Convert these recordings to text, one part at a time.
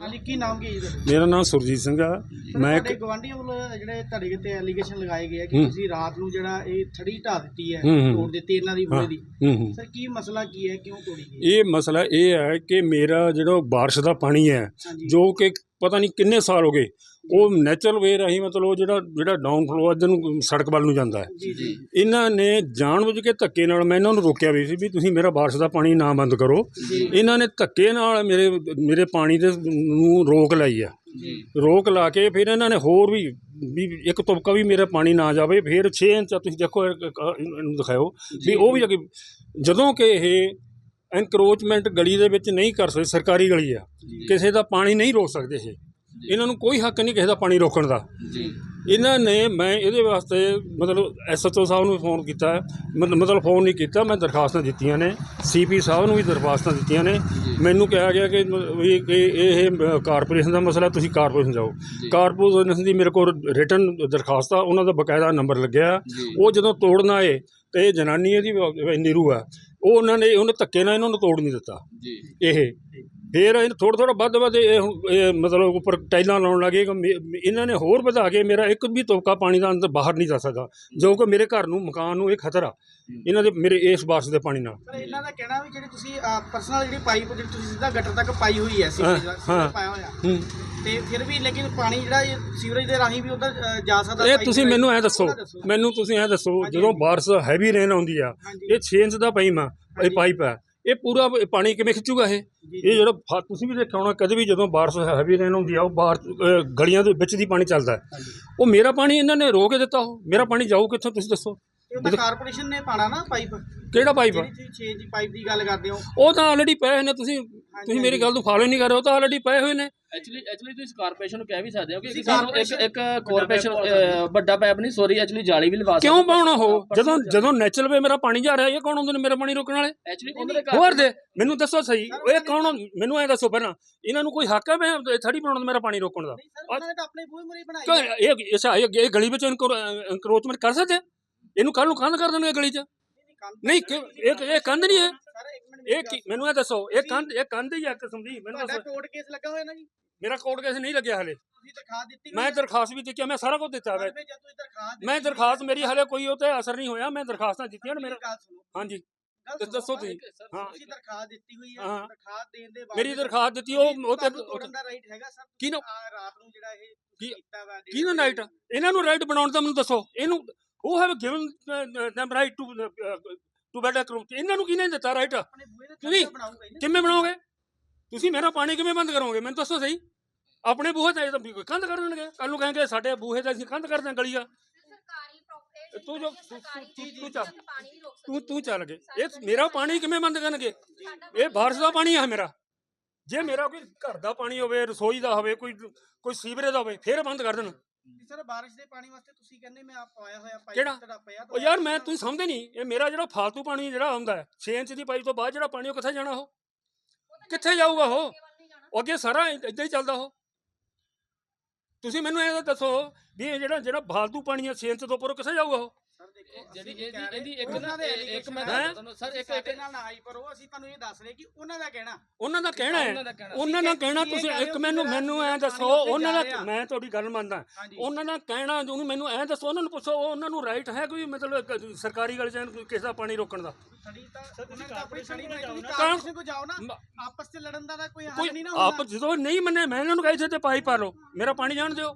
ਹਾਂਜੀ ਕੀ ਨਾਮ ਕੀ ਹੈ ਜੀ ਤੁਹਾਡਾ? ਮੇਰਾ ਨਾਮ ਸੁਰਜੀਤ ਸਿੰਘ ਆ ਮੈਂ ਤੁਹਾਡੇ ਇੱਕ ਗਵਾਂਢੀਆਂ ਵੱਲੋਂ ਜਿਹੜੇ ਤੁਹਾਡੇ ਕਿਤੇ ਐਲੀਗੇਸ਼ਨ ਲਗਾਏ ਗਏ ਆ ਕਿ ਹੂੰ। ਤੁਸੀਂ ਰਾਤ ਨੂੰ ਜਿਹੜਾ ਇਹ ਥੜੀ ਢਾ ਦਿੱਤੀ ਹੈ ਹੂੰ, ਹੂੰ। ਤੋੜ ਦਿੱਤੀ ਇਹਨਾਂ ਦੀ ਬੂਹੇ ਦੀ ਹੂੰ ਹੂੰ ਸਰ ਕੀ ਮਸਲਾ ਕੀ ਹੈ ਕਿਉਂ ਤੋੜੀ ਗਈ ਇਹ ਮਸਲਾ ਇਹ ਹੈ ਕਿ ਮੇਰਾ ਜਿਹੜਾ ਬਾਰਿਸ਼ ਦਾ ਪਾਣੀ ਹੈ ਹਾਂਜੀ ਜੋ ਕਿ ਪਤਾ ਨਹੀਂ ਕਿੰਨੇ ਸਾਲ ਹੋ ਗਏ ਉਹ ਨੈਚੁਰਲ ਵੇ ਰਾਹੀਂ ਮਤਲਬ ਉਹ ਜਿਹੜਾ ਜਿਹੜਾ ਡਾਊਨ ਫਲੋ ਇੱਧਰ ਨੂੰ ਸੜਕ ਵੱਲ ਨੂੰ ਜਾਂਦਾ ਹੈ। ਇਹਨਾਂ ਨੇ ਜਾਣਬੁੱਝ ਕੇ ਧੱਕੇ ਨਾਲ ਮੈਂ ਇਹਨਾਂ ਨੂੰ ਰੋਕਿਆ ਵੀ ਸੀ ਵੀ ਤੁਸੀਂ ਮੇਰਾ ਬਾਰਿਸ਼ ਦਾ ਪਾਣੀ ਨਾ ਬੰਦ ਕਰੋ। ਇਹਨਾਂ ਨੇ ਧੱਕੇ ਨਾਲ ਮੇਰੇ ਮੇਰੇ ਪਾਣੀ ਦੇ ਨੂੰ ਰੋਕ ਲਾਈ ਆ। ਰੋਕ ਲਾ ਕੇ ਫਿਰ ਇਹਨਾਂ ਨੇ ਹੋਰ ਵੀ ਵੀ ਇੱਕ ਤੁਪਕਾ ਵੀ ਮੇਰਾ ਪਾਣੀ ਨਾ ਜਾਵੇ ਫਿਰ 6 ਇੰਚ ਤੁਸੀਂ ਦੇਖੋ ਇਹ- ਇਹ- ਇਹਨੂੰ ਦਿਖਾਓ। ਵੀ ਉਹ ਵੀ ਅੱਗੇ ਜਦੋਂ ਕਿ ਇਹ ਐਨਕਰੋਚਮੈਂਟ ਗਲੀ ਦੇ ਵਿੱਚ ਨਹੀਂ ਕਰ ਸਕਦੇ ਸਰਕਾਰੀ ਗਲੀ ਆ ਕਿਸੇ ਦਾ ਪਾਣੀ ਨਹੀਂ ਰੋਕ ਸਕਦੇ ਇਹ। ਇਹਨਾਂ ਨੂੰ ਕੋਈ ਹੱਕ ਨਹੀਂ ਕਿਸੇ ਦਾ ਪਾਣੀ ਰੋਕਣ ਦਾ। ਜੀ। ਇਹਨਾਂ ਨੇ ਮੈਂ ਇਹਦੇ ਵਾਸਤੇ ਮਤਲਬ ਐਸਐਚਓ ਸਾਹਿਬ ਨੂੰ ਫੋਨ ਕੀਤਾ। ਮਤਲਬ ਮਤਲਬ ਫੋਨ ਨਹੀਂ ਕੀਤਾ ਮੈਂ ਦਰਖਾਸਤਾਂ ਦਿੱਤੀਆਂ ਨੇ। ਸੀਪੀ ਸਾਹਿਬ ਨੂੰ ਵੀ ਦਰਖਾਸਤਾਂ ਦਿੱਤੀਆਂ ਨੇ। ਮੈਨੂੰ ਕਿਹਾ ਗਿਆ ਕਿ ਵੀ ਕਿ ਇਹ ਕਾਰਪੋਰੇਸ਼ਨ ਦਾ ਮਸਲਾ ਤੁਸੀਂ ਕਾਰਪੋਰੇਸ਼ਨ ਜਾਓ। ਕਾਰਪੋਰੇਸ਼ਨ ਦੀ ਮੇਰੇ ਕੋਲ ਰਿਟਰਨ ਦਰਖਾਸਤ ਆ ਉਹਨਾਂ ਦਾ ਬਕਾਇਦਾ ਨੰਬਰ ਲੱਗਿਆ ਉਹ ਜਦੋਂ ਤੋੜਨ ਆਏ ਤੇ ਇਹ ਜਨਾਨੀ ਇਹਦੀ ਨੀਰੂ ਆ ਉਹ ਉਹਨਾਂ ਨੇ ਉਹਨੇ ਧੱਕੇ ਨਾਲ ਇਹਨਾਂ ਨੂੰ ਤੋੜ ਨਹੀਂ ਦਿੱਤਾ। ਜੀ। ਇਹ ਫਿਰ ਇਹ ਥੋੜਾ ਥੋੜਾ ਵੱਧ ਵੱਧ ਇਹ ਮਤਲਬ ਉੱਪਰ ਟਾਈਲਾਂ ਲਾਉਣ ਲੱਗੇ ਇਹਨਾਂ ਨੇ ਹੋਰ ਵਧਾ ਕੇ ਮੇਰਾ ਇੱਕ ਵੀ ਤੁਪਕਾ ਪਾਣੀ ਦਾ ਅੰਦਰ ਬਾਹਰ ਨਹੀਂ ਜਾ ਸਕਦਾ ਜੋ ਕਿ ਮੇਰੇ ਘਰ ਨੂੰ ਮਕਾਨ ਨੂੰ ਇਹ ਖਤਰਾ ਇਹਨਾਂ ਦੇ ਮੇਰੇ ਇਸ ਬਾਰਿਸ਼ ਦੇ ਪਾਣੀ ਨਾਲ ਪਰ ਇਹਨਾਂ ਦਾ ਕਹਿਣਾ ਵੀ ਜਿਹੜੀ ਤੁਸੀਂ ਪਰਸਨਲ ਜਿਹੜੀ ਪਾਈਪ ਜਿਹੜੀ ਤੁਸੀਂ ਸਿੱਧਾ ਗਟਰ ਤੱਕ ਪਾਈ ਹੋਈ ਹੈ ਸੀਵਰੇਜ ਦਾ। ਪਾਇਆ ਹੋਇਆ। ਤੇ ਫਿਰ ਵੀ ਲੇਕਿਨ ਪਾਣੀ ਜਿਹੜਾ ਇਹ ਸੀਵਰੇਜ ਦੇ ਰਾਹੀਂ ਵੀ ਉਧਰ ਜਾ ਸਕਦਾ ਇਹ ਤੁਸੀਂ ਮੈਨੂੰ ਐ। ਦੱਸੋ ਮੈਨੂੰ ਤੁਸੀਂ ਐ ਦੱਸੋ। ਜਦੋਂ ਬਾਰਿਸ਼ ਹੈਵੀ ਰੇਨ ਆਉਂਦੀ ਆ ਇਹ 6 ਇੰਚ ਦਾ ਪਾਈਪ ਆ ਇਹ। ਪਾਈਪ ਹੈ ਇਹ ਪੂਰਾ ਪਾਣੀ ਕਿਵੇਂ ਖਿੱਚੂਗਾ ਇਹ? ਇਹ ਜਿਹੜਾ ਫ- ਤੁਸੀਂ ਵੀ ਦੇਖਿਆ ਹੋਣਾ ਕਦੇ ਵੀ ਜਦੋਂ ਬਾਰਿਸ਼ ਹੈਵੀ ਰੇਨ ਹੁੰਦੀ ਆ ਉਹ ਬਾਹਰ ਅ, ਗਲੀਆਂ ਦੇ ਵਿੱਚ ਦੀ ਪਾਣੀ ਚੱਲਦਾ ਹੈ। ਉਹ ਮੇਰਾ ਪਾਣੀ ਇਹਨਾਂ ਨੇ ਰੋਕ ਕੇ ਦਿੱਤਾ ਉਹ ਮੇਰਾ ਪਾਣੀ ਜਾਊ ਕਿੱਥੋਂ ਤੁਸੀਂ ਦੱਸੋ? ਇਹ ਤਾਂ ਕਾਰਪੋਰੇਸ਼ਨ ਨੇ ਪਾਣਾ ਨਾ ਪਾਈਪ। ਕਿਹੜਾ ਪਾਈਪ? ਆ ਜਿਹੜੀ ਤੁਸੀਂ 6 ਇੰਚ ਪਾਈਪ ਦੀ ਗੱਲ ਕਰਦੇ ਹੋ। ਉਹ ਤਾਂ ਆਲਰੇਡੀ ਪਏ ਹੋਏ ਨੇ ਤੁਸੀਂ ਤੁਸੀਂ ਮੇਰੀ ਗੱਲ ਨੂੰ ਫਾਲੋ ਨਹੀਂ ਕਰ ਰਹੇ ਉਹ ਤਾਂ ਆਲਰੇਡੀ ਪਏ ਹੋਏ ਨੇ। ਐਕਚੁਅਲੀ ਐਕਚੁਅਲੀ ਤੁਸੀਂ ਕਾਰਪੋਰੇਸ਼ਨ ਨੂੰ ਕਹਿ ਵੀ ਸਕਦੇ ਹੋ ਕਿ ਤੁਸੀਂ ਸਾਨੂੰ ਇੱਕ ਇੱਕ ਕਾਰਪੋਰੇਸ਼ਨ ਵੱਡਾ ਪੈਪ ਨਹੀਂ ਸੋਰੀ ਐਕਚੁਅਲੀ ਜਾਲੀ ਵੀ ਲਵਾ ਕਿਉਂ ਪਾਉਣਾ ਉਹ? ਜਦੋਂ ਜਦੋਂ ਨੈਚੁਰਲ ਵੇ ਮੇਰਾ ਪਾਣੀ ਜਾ ਰਿਹਾ ਇਹ ਕੌਣ ਹੁੰਦੇ ਨੇ ਮੇਰਾ ਪਾਣੀ ਰੋਕਣ ਵਾਲੇ? ਐਕਚੁਅਲੀ ਉਹਨਾਂ ਦੇ ਘਰ ਹੋਰ ਦੇ ਮੈਨੂੰ ਦੱਸੋ ਸਹੀ ਇਹ ਕੌਣ ਮੈਨੂੰ ਐ ਦੱਸੋ ਪਹਿਲਾਂ ਇਹਨਾਂ ਨੂੰ ਕੋਈ ਹੱਕ ਹੈ ਮੈਂ ਥੜੀ ਬਣਾਉਣ ਦਾ ਮੇਰਾ ਪਾਣੀ ਰੋਕਣ ਦਾ? ਨਹੀਂ ਸਰ ਉਹਨਾਂ ਨੇ ਤਾਂ ਆਪਣੇ ਬੂਹੇ ਮੁਰੇ ਬਣਾਈ ਕਿਉਂ ਇਹ ਇਹ ਗਲੀ ਵਿੱਚ ਇਨਕਰੋਚਮੈਂਟ ਕਰ ਸਕਦੇ ਆ? ਇਹਨੂੰ ਕੱਲ ਨੂੰ ਕੰਧ ਕਰ ਦੇਣਗੇ ਗਲੀ 'ਚ। ਨਹੀਂ ਕਿਉਂ? ਇਹ ਇਹ ਕੰਧ ਨਹੀਂ ਹੈ। ਇਹ ਕੀ- ਮੈਨੂੰ ਇਹ ਦੱਸੋ ਇਹ ਕੰਧ ਇਹ ਕੰਧ ਹੀ ਆ ਕਿਸਮ ਦੀ ਮੈਨੂੰ ਤੁਹਾਡਾ ਦੱਸੋ। ਕੋਰਟ ਕੇਸ ਲੱਗਾ ਹੋਇਆ ਨਾ ਜੀ? ਮੇਰਾ ਕੋਰਟ ਕੇਸ ਨਹੀਂ ਲੱਗਿਆ ਹਲੇ। ਤੁਸੀਂ ਦਰਖਾਸਤ ਦਿੱਤੀ ਹੋਈ ਮੈਂ। ਦਰਖਾਸਤ ਵੀ ਦਿੱਤੀ ਮੈਂ ਸਾਰਾ ਕੁਝ ਦਿੱਤਾ ਹੈ ਜਦ ਤੁਸੀਂ ਦਰਖਾਸਤ ਮੈਂ ਦਰਖਾਸਤ ਮੇਰੀ ਹਲੇ ਕੋਈ ਉਹ ਤੇ ਅਸਰ ਨਹੀਂ ਹੋਇਆ ਮੈਂ ਦਰਖਾਸਤਾਂ ਦਿੱਤੀਆਂ ਨੇ ਮੇਰੀ ਮੇਰਾ ਗੱਲ ਸੁਣੋ। ਹਾਂਜੀ। ਗੱਲ ਤੇ ਸੁਣੋ ਦੱਸੋ ਤੁਸੀਂ। ਹਾਂ। ਤੁਸੀਂ ਦਰਖਾਸਤ ਦਿੱਤੀ ਹੋਈ ਹੈ ਹਾਂ। ਦਰਖਾਸਤ ਦੇਣ ਦੇ ਬਾਅਦ ਮੇਰੀ ਦਰਖਾਸਤ ਦਿੱਤੀ ਉਹ ਉਹ ਤੇ ਤੁਹਾਨੂੰ ਤੋੜਨ ਦਾ ਰਾਈਟ ਹੈਗਾ ਸਰ ਕਿਹਨੂੰ? ਰਾਤ ਨੂੰ ਜਿਹੜਾ ਇਹ ਕੀ- ਕੀਤਾ ਵਾ ਕੀ ਰਾਈਟ ਇਹਨਾਂ ਨੂੰ ਰਾਈਟ ਬਣਾਉਣ ਦਾ ਮੈਨੂੰ ਦੱਸੋ। ਇਹਨੂੰ ਉਹ have given them right to to better Chrome ਇਹਨਾਂ ਨੂੰ ਕਿਹਨੇ ਦਿੱਤਾ ਰਾਈਟ ਤੁਸੀਂ ਕਿਵੇਂ ਬਣਾਓਗੇ? ਤੁਸੀਂ ਮੇਰਾ ਪਾਣੀ ਕਿਵੇਂ ਬੰਦ ਕਰੋਗੇ? ਮੈਨੂੰ ਦੱਸੋ ਸਹੀ। ਆਪਣੇ ਬੂਹੇ ਤੇ ਕੋਈ ਕੰਧ ਕਰ ਦੇਣਗੇ। ਕੱਲ ਨੂੰ ਕਹਾਂਗੇ ਸਾਡੇ ਬੂਹੇ ਤੇ ਅਸੀਂ ਕੰਧ ਕਰ ਦਿਆਂ ਗਲੀਆਂ। ਸਰਕਾਰੀ ਪ੍ਰੋਪਰਟੀ ਤੂੰ ਜੋ ਤੂੰ ਚੱਲ। ਪਾਣੀ ਨਹੀਂ ਰੋਕ ਤੂੰ ਤੂੰ ਚੱਲ ਗਏ। ਇਹ ਮੇਰਾ ਪਾਣੀ ਕਿਵੇਂ ਬੰਦ ਕਰਨਗੇ? ਇਹ ਬਾਰਿਸ਼ ਦਾ ਪਾਣੀ ਹੈ ਮੇਰਾ। ਜੇ ਮੇਰਾ ਕੋਈ ਘਰ ਦਾ ਪਾਣੀ ਹੋਵੇ ਰਸੋਈ ਦਾ ਹੋਵੇ ਕੋਈ ਕੋਈ ਸੀਵਰੇਜ ਦਾ ਹੋਵੇ ਫਿਰ ਬੰਦ ਕਰ ਦੇਣ। ਸਰ ਪਾਣੀ ਆ ਪਾਇਆ ਯਾਰ ਮੈਂ ਤੁਸੀਂ ਸਮਝਦੇ ਨਹੀਂ। ਇਹ ਮੇਰਾ ਜਿਹੜਾ ਫਾਲਤੂ ਪਾਣੀ ਜਿਹੜਾ ਆਉਂਦਾ ਹੈ ਦੀ ਪਾਈਪ ਤੋਂ ਬਾਅਦ ਜਿਹੜਾ ਪਾਣੀ ਉਹ ਕਿੱਥੇ ਜਾਣਾ ਉਹ? ਕਿੱਥੇ ਜਾਊਗਾ ਉਹ? ਅੱਗੇ ਸਾਰਾ ਏਦਾਂ ਹੀ ਚੱਲਦਾ ਉਹ। ਤੁਸੀਂ ਮੈਨੂੰ ਇਹ ਦੱਸੋ ਵੀ ਇਹ ਜਿਹੜਾ ਜਿਹੜਾ ਫਾਲਤੂ ਪਾਣੀ ਹੈ 6 ਤੋਂ ਉੱਪਰ ਕਿੱਥੇ ਜਾਊਗਾ ਉਹ? ਜਿਹੜੀ ਇਹਦੀ ਇਹਦੀ ਇੱਕ ਨਾ ਇੱਕ ਮੈਂ? ਤੁਹਾਨੂੰ ਸਰ ਇੱਕ ਇੱਕ ਨਾਲ ਨਾ ਆਈ ਪਰ ਉਹ ਅਸੀਂ ਤੁਹਾਨੂੰ ਇਹ ਦੱਸ ਰਹੇ ਕਿ ਉਹਨਾਂ ਦਾ ਕਹਿਣਾ। ਉਹਨਾਂ ਦਾ ਕਹਿਣਾ ਹੈ। ਉਹਨਾਂ ਦਾ ਕਹਿਣਾ। ਤੁਸੀਂ ਇੱਕ ਮੈਨੂੰ ਮੈਨੂੰ ਐ ਦੱਸੋ ਉਹਨਾਂ ਜਾ ਦਾ। ਮੈਂ ਤੁਹਾਡੀ ਗੱਲ ਮੰਨਦਾ। ਉਹਨਾਂ ਦਾ ਕਹਿਣਾ ਉਹਨੂੰ ਮੈਨੂੰ ਐ ਦੱਸੋ ਉਹਨਾਂ ਨੂੰ ਪੁੱਛੋ ਉਹ ਉਹਨਾਂ ਨੂੰ ਰਾਈਟ ਹੈ ਕੋਈ ਮਤਲਬ ਸਰਕਾਰੀ ਗੱਲ ਚ ਕਿਸੇ ਦਾ ਪਾਣੀ ਰੋਕਣ ਦਾ? ਆਪਸ ਚ ਲੜਨ ਦਾ ਤਾਂ ਕੋਈ ਹੱਲ ਨਹੀਂ ਨਾ ਆਪ ਜਦੋਂ ਨਹੀਂ ਮੰਨੇ ਮੈਂ ਇਹਨਾਂ ਨੂੰ ਕਹੀ ਤੇ ਪਾਈਪ ਪਾ ਲਓ। ਮੇਰਾ ਪਾਣੀ ਜਾਣ ਦਿਓ।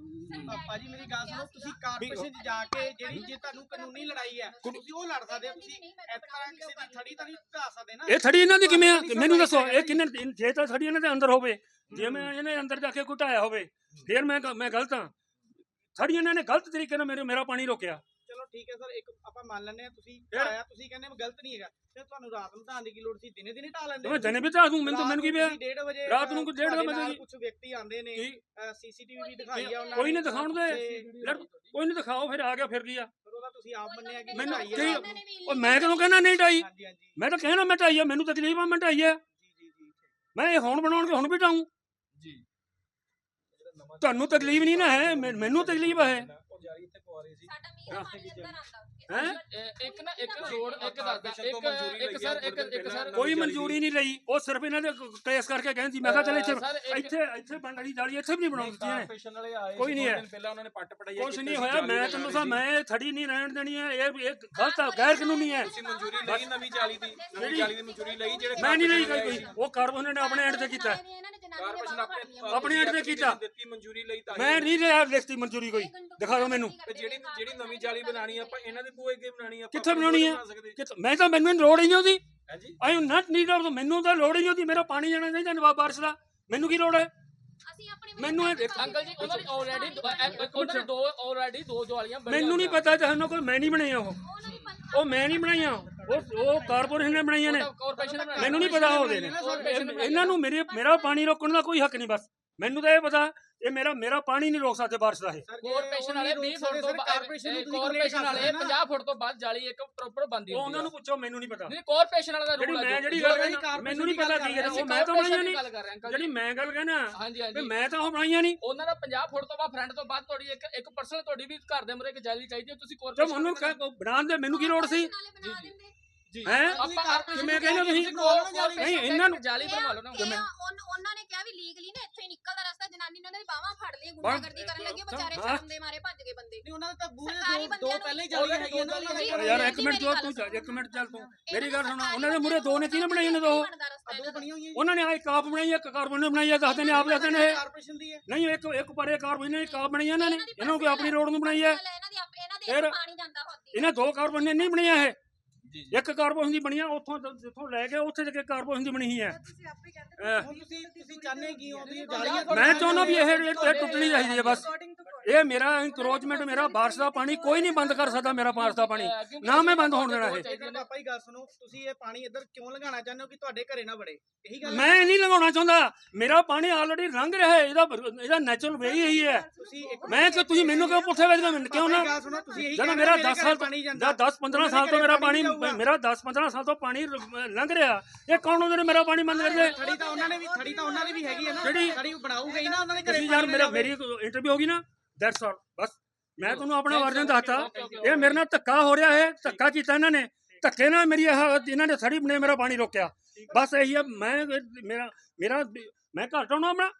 ਭਾਜੀ ਮੇਰੀ ਗੱਲ ਸੁਣੋ ਤੁਸੀਂ ਕਾਰਪੋਰੇਸ਼ਨ ਚ ਜਾ ਕੇ ਜਿਹੜੀ ਜੇ ਤੁਹਾਨੂੰ ਕਾਨੂੰਨੀ ਲੜਾਈ ਹੈ। ਤੁਸੀਂ ਉਹ ਲੜ ਸਕਦੇ ਹੋ ਤੁਸੀਂ ਇਸ ਤਰ੍ਹਾਂ ਕਿਸੇ ਦੀ ਥੜੀ ਤਾਂ ਨਹੀਂ ਢਾ ਸਕਦੇ ਨਾ। ਇਹ ਥੜੀ ਇਹਨਾਂ ਦੀ ਕਿਵੇਂ ਆ? ਮੈਨੂੰ ਦੱਸੋ ਇਹ ਕਿੰਨੇ ਜੇ ਤਾਂ ਥੜੀ ਇਹਨਾਂ ਦੇ ਅੰਦਰ ਹੋਵੇ ਜੇ ਮੈਂ ਇਹਨੇ ਅੰਦਰ ਜਾ ਕੇ ਘੁਟਾਇਆ ਹੋਵੇ ਫਿਰ ਮੈਂ ਮੈਂ ਗਲਤ ਹਾਂ। ਥੜੀ ਇਹਨਾਂ ਨੇ ਗਲਤ ਤਰੀਕੇ ਨਾਲ ਮੇਰੇ ਮੇਰਾ ਪਾਣੀ ਰੋਕਿਆ। ਠੀਕ ਹੈ ਸਰ ਇੱਕ ਆਪਾਂ ਮੰਨ ਲੈਂਦੇ ਆ ਤੁਸੀਂ? ਢਾਇਆ ਤੁਸੀਂ ਕਹਿੰਦੇ ਮੈਂ ਗਲਤ ਨਹੀਂ ਹੈਗਾ। ਫਿਰ ਤੁਹਾਨੂੰ ਰਾਤ ਨੂੰ ਢਾਣ ਦੀ ਕੀ ਲੋੜ ਸੀ? ਦਿਨੇ ਦਿਨੇ ਢਾ ਲੈਂਦੇ ਤੇ ਮੈਂ ਜਨੇ ਵੀ ਤਾਂ ਦੂੰ ਮੈਨੂੰ ਤਾਂ ਮੈਨੂੰ ਕੀ ਪਿਆ? 1:30 ਵਜੇ ਰਾਤ ਨੂੰ ਕੋਈ ਡੇਢ ਵਜੇ ਦੀ- ਕੁਝ ਵਿਅਕਤੀ ਆਉਂਦੇ ਨੇ ਕੀ? ਸੀਸੀਟੀਵੀ ਵੀ ਦਿਖਾਈ ਆ ਉਹਨਾਂ ਕੋਈ ਨਹੀਂ ਦਿਖਾਉਣ ਦੇ। ਤੇ ਕੋਈ ਨਹੀਂ ਦਿਖਾਓ ਫਿਰ ਆ ਗਿਆ ਫਿਰ ਕੀ ਆ? ਫਿਰ ਉਹਦਾ ਤੁਸੀਂ ਆਪ ਮੰਨਿਆ ਕਿ ਮੈਨੂੰ ਢਾਈ ਆ। ਉਹ ਮੈਂ ਕਦੋਂ ਕਹਿਣਾ ਨਹੀਂ ਢਾਈ? ਮੈਂ ਤਾਂ ਕਹਿਣਾ ਮੈਂ ਢਾਈ ਆ ਮੈਨੂੰ ਤਕਲੀਫ ਆ ਮੈਂ ਢਾਈ ਆ। ਜੀ ਜੀ ਜੀ ਮੈਂ ਇਹ ਹੁਣ ਬਣਾਉਣਗੇ ਹੁਣ ਵੀ ਢਾਊਂ। ਜੀ। ਤੁਹਾਨੂੰ ਤਕਲੀਫ ਨਹੀਂ ਨਾ ਹੈ ਮੈਨੂੰ ਤਕਲੀਫ ਹੈ। ਸਾਡਾ ਮੀਂਹ ਪਾਣੀ ਅੰਦਰ ਆਉਂਦਾ। ਹੈ? ਇਹ- ਇੱਕ ਨਾ ਇੱਕ ਰੋਡ ਇੱਕ ਦੱਸਦਾ ਇੱਕ ਇੱਕ ਸਰ ਇੱਕ ਇੱਕ ਸਰ ਕੋਈ ਮਨਜ਼ੂਰੀ ਨਹੀਂ ਲਈ ਉਹ ਸਿਰਫ ਇਹਨਾਂ ਦੇ ਕੇਸ ਕਰਕੇ ਕਹਿੰਦੀ। ਮੈਂ ਕਿਹਾ ਚੱਲ ਇੱਥੇ ਸਰ, ਇੱਕ- ਇੱਥੇ ਇੱਥੇ ਬੰਗੜੀ ਜਾਲੀ ਇੱਥੇ ਵੀ ਨਹੀਂ ਬਣਾਉਣੀ ਦਿੱਤੀ ਨੇ। ਕਾਰਪੋਰੇਸ਼ਨ ਵਾਲੇ ਆਏ ਕੋਈ ਨਹੀਂ ਹੈ। ਪਹਿਲਾਂ ਉਹਨਾਂ ਨੇ ਪੱਟ ਪੜਾਈ ਕੁਛ ਨਹੀਂ ਹੋਇਆ। ਮੈਂ ਤੈਨੂੰ ਦੱਸਾਂ ਮੈਂ ਥੜੀ ਨਹੀਂ ਰਹਿਣ ਦੇਣੀ ਹੈ। ਇਹ ਇਹ ਗਲਤ ਹੈ ਗੈਰ ਕਾਨੂੰਨੀ ਹੈ। ਤੁਸੀਂ ਮਨਜ਼ੂਰੀ ਲਈ ਨਵੀਂ ਜਾਲੀ ਦੀ ਨਵੀਂ ਜਾਲੀ ਦੀ ਮਨਜ਼ੂਰੀ ਲਈ ਜਿਹੜੇ ਮੈਂ ਨਹੀਂ ਲਈ ਕੋਈ ਕੋਈ ਉਹ ਕਾਰਪੋਰੇਸ਼ਨ ਨੇ ਆਪਣੇ ਐਂਡ ਤੇ ਕੀਤਾ। ਹੈ। ਕਾਰਪੋਰੇਸ਼ਨ ਆਪਣੇ ਆਪਣੀ ਐਂਡ ਤੇ ਕੀਤਾ। ਦਿੱਤੀ ਮਨਜ਼ੂਰੀ ਲਈ ਤਾਂ ਮੈਂ ਨਹੀਂ ਲਿਆ ਲਿਖਤੀ ਮਨਜ਼ੂਰੀ ਕੋਈ। ਦਿਖਾ ਦਿਓ। ਮੈਨੂੰ। ਤੇ ਜਿਹੜੀ ਜਿਹੜੀ ਨਵੀਂ ਜਾਲੀ ਬਣਾਣੀ ਆਪਾਂ ਇਹਨਾਂ ਦੇ ਬੂਹੇ ਅੱਗੇ ਬਣਾਣੀ ਆਪਾਂ ਕਿੱਥੇ ਬਣਾਉਣੀ। ਕਿੱਥੇ- ਮੈਂ ਤਾਂ ਮੈਨੂੰ ਲੋੜ ਹੀ ਨਹੀਂ ਉਹਦੀ। ਹਾਂਜੀ। I am not need of ਮੈਨੂੰ ਤਾਂ ਲੋੜ ਹੀ ਨਹੀਂ ਉਹਦੀ ਮੇਰਾ ਪਾਣੀ ਜਾਣਾ ਚਾਹੀਦਾ ਨਵਾਬ ਬਾਰਿਸ਼ ਦਾ। ਮੈਨੂੰ ਕੀ ਲੋੜ ਹੈ? ਅਸੀਂ ਆਪਣੀ ਮੈਨੂੰ ਇਹ ਅੰਕਲ ਜੀ ਉਹਨਾਂ ਦੀ ਆਲਰੇਡੀ ਉਹਨਾਂ ਦੀ ਦੋ ਆਲਰੇਡੀ ਦੋ ਜਾਲੀਆਂ ਬਣੀਆਂ ਮੈਨੂੰ ਨਹੀਂ ਪਤਾ ਤੁਹਾਨੂੰ ਕੋਈ ਮੈਂ ਨਹੀਂ ਬਣਾਈਆਂ ਉਹ। ਮੈਂ ਨਹੀਂ ਬਣਾਈਆਂ। ਉਹ ਉਹ ਕਾਰਪੋਰੇਸ਼ਨ ਨੇ ਬਣਾਈਆਂ ਨੇ। ਕਾਰਪੋਰੇਸ਼ਨ ਨੇ ਮੈਨੂੰ ਨਹੀਂ ਪਤਾ ਉਹਦੇ ਨੇ। ਇਹ- ਇਹਨਾਂ ਨੂੰ ਮੇਰੇ ਮੇਰਾ ਪਾਣੀ ਰੋਕਣ ਦਾ ਕੋਈ ਹੱਕ ਨਹੀਂ ਬਸ। ਮੈਨੂੰ ਤਾਂ ਇਹ ਪਤਾ ਇਹ ਮੇਰਾ ਮੇਰਾ ਪਾਣੀ ਨਹੀਂ ਰੋਕ ਸਕਦੇ ਬਾਰਿਸ਼ ਦਾ ਇਹ। ਕਾਰਪੋਰੇਸ਼ਨ ਵਾਲੇ 20 ਫੁੱਟ ਤੋਂ ਬਾਅਦ ਕਾਰਪੋਰੇਸ਼ਨ ਨੂੰ ਤੁਸੀਂ ਕਾਰਪੋਰੇਸ਼ਨ ਵਾਲੇ 50 ਫੁੱਟ ਤੋਂ ਬਾਅਦ ਜਾਲੀ ਇੱਕ ਪ੍ਰੋਪਰ ਬੰਦੀ ਉਹ ਉਹਨਾਂ ਨੂੰ ਪੁੱਛੋ ਮੈਨੂੰ ਨਹੀਂ ਪਤਾ। ਨਹੀਂ ਕਾਰਪੋਰੇਸ਼ਨ ਵਾਲਾ ਦਾ ਜਿਹੜੀ ਰੂਲ ਮੈਂ ਜਿਹੜੀ ਗੱਲ ਕਹਿਣਾ ਮੈਨੂੰ ਨਹੀਂ ਪਤਾ ਕੀ ਹੈ ਉਹ ਮੈਂ ਤਾਂ ਬਣਾਈਆਂ ਨਹੀਂ ਗੱਲ ਕਰ ਰਹੇ ਅੰਕਲ ਜਿਹੜੀ ਮੈਂ ਗੱਲ ਕਹਿਣਾ ਹਾਂਜੀ ਮੈਂ ਤਾਂ ਉਹ ਬਣਾਈਆਂ ਨਹੀਂ। ਉਹਨਾਂ ਦਾ 50 ਫੁੱਟ ਤੋਂ ਬਾਅਦ ਫਰੰਟ ਤੋਂ ਬਾਅਦ ਤੁਹਾਡੀ ਇੱਕ ਇੱਕ ਪਰਸਨਲ ਤੁਹਾਡੀ ਵੀ ਘਰ ਦੇ ਮੂਹਰੇ ਇੱਕ ਜਾਲੀ ਚਾਹੀਦੀ ਹੈ ਤੁਸੀਂ ਕਾਰਪੋਰੇਸ਼ਨ ਮੈਨੂੰ ਕਹਿ- ਬਣਾਉਣ ਦੇ ਮੈਨੂੰ ਕੀ ਲੋੜ ਸੀ? ਬਣਾ ਹੈ? ਆਪਾਂ ਕਾਰਪੋਰੇਸ਼ਨ ਮੈਂ ਕਹਿੰਦਾ ਤੁਸੀਂ ਨਹੀਂ ਇਹਨਾਂ ਨੂੰ ਜਾਲੀ ਬਣਵਾ ਲਓ ਨਾ ਇਹ ਉਨ- ਉਹਨਾਂ ਨੇ ਕਿਹਾ ਵੀ ਲੀਗਲੀ ਨਾ ਇੱਥੋਂ ਹੀ ਨਿਕਲਦਾ ਰਸਤਾ ਜਨਾਨੀ ਨੇ ਉਹਨਾਂ ਦੀ ਬਾਹਾਂ ਫੜ ਲਈ ਗੁੰਡਾਗਰਦੀ ਕਰਨ ਲੱਗੇ ਵਿਚਾਰੇ ਹਾਂ। ਸ਼ਰਮ ਦੇ ਮਾਰੇ ਭੱਜ ਗਏ ਬੰਦੇ। ਨਹੀਂ ਉਹਨਾਂ ਦੇ ਤਾਂ ਬੂਹੇ ਸਰਕਾਰੀ ਦੋ ਦੋ ਬੰਦਿਆਂ ਪਹਿਲੇ ਹੀ ਨੂੰ ਜਾਲੀ ਹੈਗੀ ਉਹਨਾਂ ਜੀ, ਦੀ ਯਾਰ ਇੱਕ ਮਿੰਟ ਜੋ ਤੂੰ ਚੱਲ ਇੱਕ ਮਿੰਟ ਚੱਲ ਤੂੰ। ਮੇਰੀ ਗੱਲ ਸੁਣ ਉਹਨਾਂ ਦੇ ਮੂਰੇ ਦੋ ਨੇ ਬਣਾਈ ਦੋ? ਉਹਨਾਂ ਇੱਕ ਆਪ ਬਣਾਈ ਇੱਕ ਕਾਰਬਨ ਨੇ ਬਣਾਈ ਆ ਦੱਸਦੇ ਨੇ ਆਪ ਦੱਸਦੇ ਨੇ ਇਹ। ਕਾਰਪੋਰੇਸ਼ਨ ਦੀ ਹੈ। ਨਹੀਂ ਇੱਕ ਇੱਕ ਪਰੇ ਕਾਰਬਨ ਨੇ ਇੱਕ ਆਪ ਬਣਾਈ ਇਹਨਾਂ ਨੇ। ਇਹਨਾਂ ਨੂੰ ਕੋਈ ਆਪਣੀ ਰੋਡ ਨੂੰ ਬਣਾਈ ਹੈ ਇਹਨਾਂ ਦੀ ਆਪ- ਇਹਨਾਂ ਦੇ ਫਿਰ- ਇੱਕ ਪਾਣੀ ਜਾਂਦਾ ਹੁੰਦੀ ਇਹਨਾਂ ਦੋ ਕਾਰਬਨ ਨੇ ਨਹੀਂ ਬਣੀਆਂ ਇਹ। ਇੱਕ ਕਾਰਬਨ ਦੀ ਬਣੀਆਂ ਉੱਥੋਂ ਤੋਂ- ਜਿੱਥੋਂ ਲੈ ਕੇ ਉੱਥੇ ਜਾ ਕੇ ਦੀ ਬਣੀ ਹੈ ਤੁਸੀਂ ਤੁਸੀਂ ਕੀ ਹੋ ਵੀ ਮੈਂ ਚਾਹੁੰਦਾ ਵੀ ਇਹ ਇਹ ਟੁੱਟਣੀ ਚਾਹੀਦੀ ਹੈ ਬਸ। ਇਹ ਮੇਰਾ ਇਨਕਰੋਚਮੈਂਟ ਮੇਰਾ ਬਾਰਿਸ਼ ਦਾ ਪਾਣੀ ਕੋਈ ਨਹੀਂ ਬੰਦ ਕਰ ਸਕਦਾ ਮੇਰਾ ਬਾਰਿਸ਼ ਦਾ ਪਾਣੀ। ਨਾ ਮੈਂ ਬੰਦ ਹੋਣ ਦੇਣਾ ਇਹ। ਜੇਕਰ ਪਾਪਾ ਹੀ ਗੱਲ ਸੁਣੋ ਤੁਸੀਂ ਇਹ ਪਾਣੀ ਇੱਧਰ ਕਿਉਂ ਲਗਾਉਣਾ ਚਾਹੁੰਦੇ ਹੋ ਕਿ ਤੁਹਾਡੇ ਘਰੇ ਨਾ ਵੜੇ? ਇਹੀ ਗੱਲ ਹੈ? ਮੈਂ ਨਹੀਂ ਲਗਾਉਣਾ ਚਾਹੁੰਦਾ। ਮੇਰਾ ਪਾਣੀ ਆਲਰੇਡੀ ਲੰਘ ਰਿਹਾ ਹੈ ਇਹਦਾ ਇਹਦਾ ਨੈਚੁਰਲ ਵੇ ਹੀ ਇਹੀ ਹੈ। ਮੈਂ ਕਿ ਤੁਸੀਂ ਮੈਨੂੰ ਕਿਉਂ ਪੁੱਠੇ ਵੇਚ ਮੈਨੂੰ ਕਿਉਂ ਨਾ ਜਦੋਂ ਮੇਰਾ ਮੇਰੇ 10 ਸਾਲ ਘਰੇ ਪਾਣੀ ਤੋਂ ਜਾਂਦਾ। 10 15 ਸਾਲ ਤੋਂ ਮੇਰਾ ਪਾਣੀ ਮੇਰਾ 10 15 ਸਾਲ ਤੋਂ ਪਾਣੀ ਲ- ਲੰਘ ਰਿਹਾ। ਇਹ ਕੌਣ ਉਹਨੇ ਮੇਰਾ ਪਾਣੀ ਬੰਦ ਕਰ ਦੇ ਥੜੀ ਤਾਂ ਉਹਨਾਂ ਨੇ ਵੀ ਥੜੀ ਤਾਂ ਉਹਨਾਂ ਦੀ ਵੀ ਹੈਗੀ ਹੈ ਨਾ। ਜਿਹੜੀ? ਥੜੀ ਬਣਾਉਗੇ ਹੀ ਨਾ ਉਹਨਾਂ ਘਰੇ ਤੁਸੀਂ ਯਾਰ ਮੇਰਾ ਮੇਰੀ ਇੰਟਰਵਿਊ ਹੋ ਗਈ ਨਾ ਦੈਟਸ ਆਲ ਬਸ। ਮੈਂ ਤੁਹਾਨੂੰ ਆਪਣਾ ਵਰਜਨ ਦੱਸਤਾ। ਇਹ ਮੇਰੇ ਨਾਲ ਧੱਕਾ ਹੋ ਰਿਹਾ ਹੈ ਧੱਕਾ ਕੀਤਾ ਇਹਨਾਂ ਨੇ। ਧੱਕੇ ਨਾਲ ਮੇਰੀ ਇਹ ਇਹਨਾਂ ਨੇ ਸੜੀ ਬਣੇ ਮੇਰਾ ਪਾਣੀ ਰੋਕਿਆ। ਬਸ ਇਹੀ ਹੈ ਮੈਂ ਮੇਰਾ ਮੇਰਾ ਮੈਂ ਘਰ ਟਾਉਣਾ ਆਪਣਾ।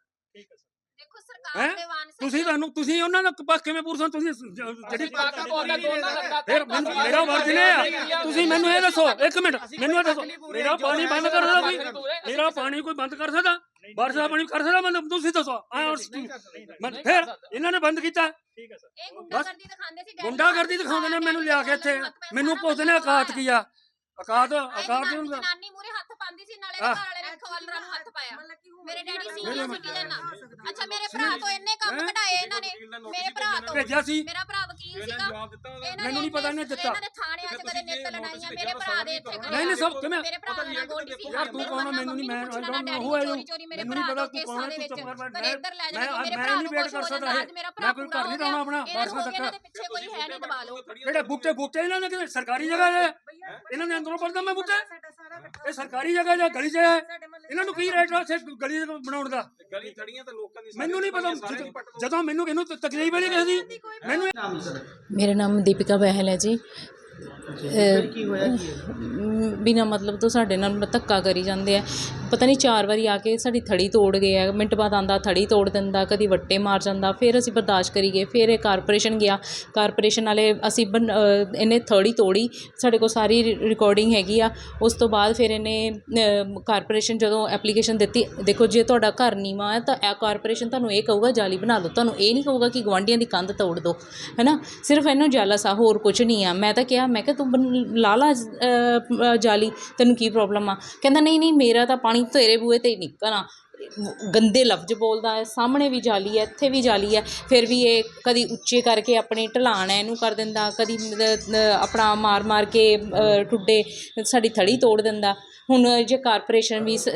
ਦੇਖੋ ਸਰਕਾਰ ਹੈਂ? ਦੇ ਵਾਂਸ ਤੁਸੀਂ ਤੁਹਾਨੂੰ ਤੁਸੀਂ ਉਹਨਾਂ ਦਾ ਪੱਖ ਕਿਵੇਂ ਪੂਰਸਨ ਤੁਸੀਂ ਜਿਹੜੀ ਫਿਰ ਮੈਨੂੰ- ਮੇਰਾ ਵਰਜਨ ਇਹ ਆ। ਤੁਸੀਂ ਮੈਨੂੰ ਇਹ ਦੱਸੋ ਇੱਕ ਮਿੰਟ। ਮੈਨੂੰ ਇਹ ਦੱਸੋ ਮੇਰਾ ਪਾਣੀ ਬੰਦ ਕਰ ਸਕਦਾ ਕੋਈ? ਮੇਰਾ ਪਾਣੀ ਕੋਈ ਬੰਦ ਕਰ ਸਕਦਾ? ਬਾਰਿਸ਼ ਦਾ ਪਾਣੀ ਕਰ ਸਕਦਾ? ਬੰਦ ਤੁਸੀਂ ਦੱਸੋ। ਆ ਮੈਂ ਫਿਰ ਇਹਨਾਂ ਨੇ ਬੰਦ ਕੀਤਾ। ਇਹ ਗੁੰਡਾਗਰਦੀ ਦਿਖਾਉਂਦੇ ਸੀ ਗੁੰਡਾਗਰਦੀ ਦਿਖਾਉਂਦੇ ਨੇ ਮੈਨੂੰ ਲਿਆ ਕੇ ਇੱਥੇ। ਮੈਨੂੰ ਪੁੱਛਦੇ ਨੇ ਔਕਾਤ ਕੀ ਆ ਔਕਾਤ ਔਕਾਤ ਦੀ ਹੁੰਦਾ। ਜਨਾਨੀ ਮੂਰੇ ਹੱਥ ਪਾਉਂਦੀ ਸੀ ਨਾਲੇ। ਘਰ ਵਾਲੇ ਨੇ ਖਵਾਲਰਾਂ ਨੂੰ ਹੱਥ ਪਾਇਆ ਮੇਰੇ ਡੈਡੀ ਮੇਰੇ ਸੀਨੀਅਰ ਮਾ- ਸਿਟੀਜ਼ਨ ਆ ਅੱਛਾ ਮੇਰੇ ਭਰਾ ਤੋਂ ਇੰਨੇ ਕੰਮ ਹੈਂ? ਕਢਾਏ ਇਹਨਾਂ ਨੇ। ਮੇਰੇ ਭਰਾ ਤੋਂ। ਭੇਜਿਆ ਸੀ ਮੇਰਾ ਭਰਾ ਵਕੀਲ ਇਹਨਾਂ ਸੀਗਾ। ਜਵਾਬ ਦਿੱਤਾ ਉਹਦਾ। ਇਹਨਾਂ ਮੈਨੂੰ ਨਹੀਂ ਪਤਾ ਇਹਨੇ ਦਿੱਤਾ। ਇਹਨਾਂ ਦੇ ਥਾਣਿਆਂ 'ਚ ਕਦੇ ਨਿੱਤ ਲੜਾਈਆਂ ਮੇਰੇ ਭਰਾ ਦੇ ਇੱਥੇ ਨਹੀਂ ਨਹੀਂ ਸਭ ਕਿਵੇਂ ਮੇਰੇ ਭਰਾ ਨਾਲ ਗੋਡੀ ਸੀ। ਯਾਰ ਤੂੰ ਕੌਣ ਆ? ਮੈਨੂੰ ਨਹੀਂ ਮੈਂ ਪੁੱਛਣਾ I don't know daddy who are you? ਚੋਰੀ ਚੋਰੀ ਮੇਰੇ ਮੈਨੂੰ ਨਹੀਂ ਭਰਾ ਪਤਾ ਤੋਂ ਤੂੰ ਕੌਣ ਕੇਸਾਂ ਹੈ, ਦੇ ਤੂੰ ਵਿੱਚ। ਚੁੱਪ ਕਰ ਕਦੇ ਇੱਧਰ ਲੈ ਮੈਂ ਜਾਣਾ ਮੇਰੇ ਮੈਂ ਭਰਾ ਨਹੀਂ ਨੂੰ ਵੇਟ ਕੁਛ ਕਰ ਹੋ ਸਕਦਾ ਜਾਂਦਾ ਇਹ। ਅੱਜ ਮੇਰਾ ਭਰਾ ਮੈਂ ਕੋਈ ਪੂਰਾ ਘਰ ਨਹੀਂ ਹੋ ਰਹਿਣਾ ਆਪਣਾ ਗਿਆ ਬਾਰਿਸ਼ ਦਾ ਇਹਨਾਂ ਤੱਕ ਦੇ ਪਿੱਛੇ ਕੋਈ ਹੈ ਨਹੀਂ ਦਬਾ ਲਓ। ਜਿਹੜੇ ਬੂਟੇ ਬੂਟੇ ਇਹਨਾਂ ਨੇ ਕਿਤੇ ਸਰਕਾਰੀ ਜਗ੍ਹਾ ਹੈ ਇਹਨਾਂ ਦੇ ਅੰਦਰੋਂ ਪੜਦਾ ਮੈਂ ਬੂਟੇ ਇਹ ਸਰਕਾਰੀ ਜਗ੍ਹਾ ਜਾਂ ਗਲੀ 'ਚ ਹੈ ਇਹਨਾਂ ਨੂੰ ਕੀ ਰੇਟ ਉੱਥੇ ਗਲੀ ਬਣਾਉਣ ਦਾ? ਗਲੀ ਥੜੀਆਂ ਤਾਂ ਲੋਕਾਂ ਦੀ ਮੈਨੂੰ ਨਹੀਂ ਪਤਾ ਜਦੋਂ- ਮੈਨੂੰ ਕਿਹਨੂੰ ਤਕਲੀਫ ਨਹੀਂ ਕਿਸੇ ਦੀ ਮੈਨੂੰ ਮੇਰਾ ਨਾਮ ਦੀਪਿਕਾ ਬਹਿਲ ਹੈ ਜੀ। ਕੀ ਹੋਇਆ ਕੀ ਬਿਨਾ ਮਤਲਬ ਤੋਂ ਸਾਡੇ ਨਾਲ ਧੱਕਾ ਕਰੀ ਜਾਂਦੇ ਆ। ਪਤਾ ਨਹੀਂ ਚਾਰ ਵਾਰੀ ਆ ਕੇ ਸਾਡੀ ਥੜੀ ਤੋੜ ਗਏ ਆ, ਮਿੰਟ ਬਾਅਦ ਆਂਦਾ ਥੜੀ ਤੋੜ ਦਿੰਦਾ, ਕਦੀ ਵੱਟੇ ਮਾਰ ਜਾਂਦਾ, ਫਿਰ ਅਸੀਂ ਬਰਦਾਸ਼ਤ ਕਰੀ ਗਏ, ਫਿਰ ਇਹ ਕਾਰਪੋਰੇਸ਼ਨ ਗਿਆ, ਕਾਰਪੋਰੇਸ਼ਨ ਵਾਲੇ ਅਸੀਂ ਬਨ- ਇਹਨੇ ਥੜੀ ਤੋੜੀ, ਸਾਡੇ ਕੋਲ ਸਾਰੀ ਰਿਕਾਰਡਿੰਗ ਹੈਗੀ ਆ, ਉਸ ਤੋਂ ਬਾਅਦ ਫਿਰ ਇਹਨੇ ਕਾਰਪੋਰੇਸ਼ਨ ਜਦੋਂ ਐਪਲੀਕੇਸ਼ਨ ਦਿੱਤੀ, ਦੇਖੋ ਜੇ ਤੁਹਾਡਾ ਘਰ ਨੀਵਾਂ ਹੈ ਤਾਂ ਇਹ ਕਾਰਪੋਰੇਸ਼ਨ ਤੁਹਾਨੂੰ ਇਹ ਕਹੂਗਾ, ਜਾਲੀ ਬਣਾ ਲਓ ਤੁਹਾਨੂੰ ਇਹ ਨਹੀਂ ਕਹੂਗਾ ਕਿ ਗਵਾਂਢੀਆਂ ਦੀ ਕੰਧ ਤੋੜ ਦਿਓ, ਹੈਨਾ? ਸਿਰਫ ਇਹਨੂੰ ਜਾਲਸ ਆ, ਹੋਰ ਕੁਝ ਨਹੀਂ ਆ, ਮੈਂ ਤਾਂ ਕਿਹਾ, ਮੈਂ ਕਿਹਾ ਤੂੰ ਬਣ- ਲਾ ਲਾ ਜਾਲੀ, ਤੈਨੂੰ ਕੀ ਪ੍ਰੋਬਲਮ ਆ? ਕਹਿੰਦਾ, ਨਹੀਂ ਨਹੀਂ, ਮੇਰਾ ਤਾਂ ਪਾਣੀ ਤੇਰੇ ਬੂਹੇ ਤੇ ਹੀ ਨਿਕਲਣਾ। ਗੰਦੇ ਲਫ਼ਜ਼ ਬੋਲਦਾ ਹੈ, ਸਾਹਮਣੇ ਵੀ ਜਾਲੀ ਹੈ, ਇੱਥੇ ਵੀ ਜਾਲੀ ਹੈ, ਫਿਰ ਵੀ ਇਹ ਕਦੀ ਉੱਚੇ ਕਰਕੇ ਆਪਣੇ ਢਲਾਣ ਹੈ, ਇਹਨੂੰ ਕਰ ਦਿੰਦਾ, ਕਦੀ ਆਪਣਾ ਮਾਰ ਮਾਰ ਕੇ ਟੁੱਡੇ ਸਾਡੀ ਥੜੀ ਤੋੜ ਦਿੰਦਾ। ਹੁਣ ਜੇ ਕਾਰਪੋਰੇਸ਼ਨ ਵੀ ਸ-